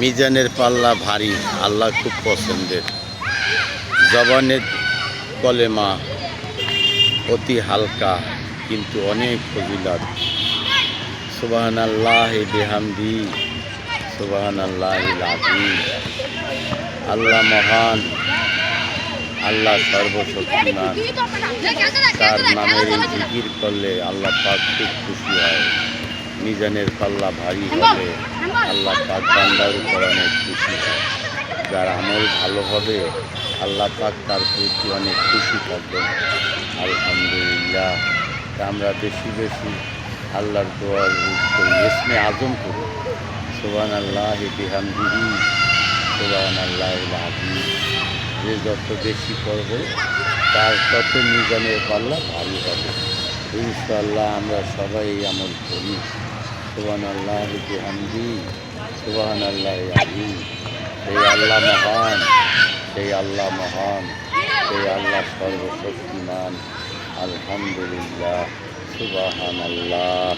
মিজানের পাল্লা ভারী, আল্লাহ খুব পছন্দের। জবানের কলেমা অতি হালকা, কিন্তু অনেক ফজিলত। সুবাহান আল্লাহ বেহামদি সুবাহান আল্লাহ আল্লাহ মহান, আল্লাহ সর্বশক্তিমান। তার নামের এই জিকির করলে আল্লাহ পাক খুব খুশি হয়। মিজানের পাল্লা ভারী হবে। আল্লাহ পাক বান্দার উপর অনেক খুশি যার আমল ভালো হবে, আল্লাহ পাক তার প্রতি অনেক খুশি থাকবেন আলহামদুলিল্লাহ। আমরা বেশি বেশি আল্লাহর দোয়ার ইসমে আজম করি। সোবান আল্লাহ বিহামদিহি। সোবান আল্লাহ যে যত বেশি করবে, তার তত মিজানের পাল্লা ভারী হবে। ইনশাল্লাহ আমরা সবাই আমল করি। সুবান আল্লাহ হামদি সুবান আল্লাহ আজিম সেই আল্লাহ মহান সেই আল্লাহ মহান সেই আল্লাহ সর্বশক্তিমান, আলহামদুলিল্লাহ সুবাহান আল্লাহ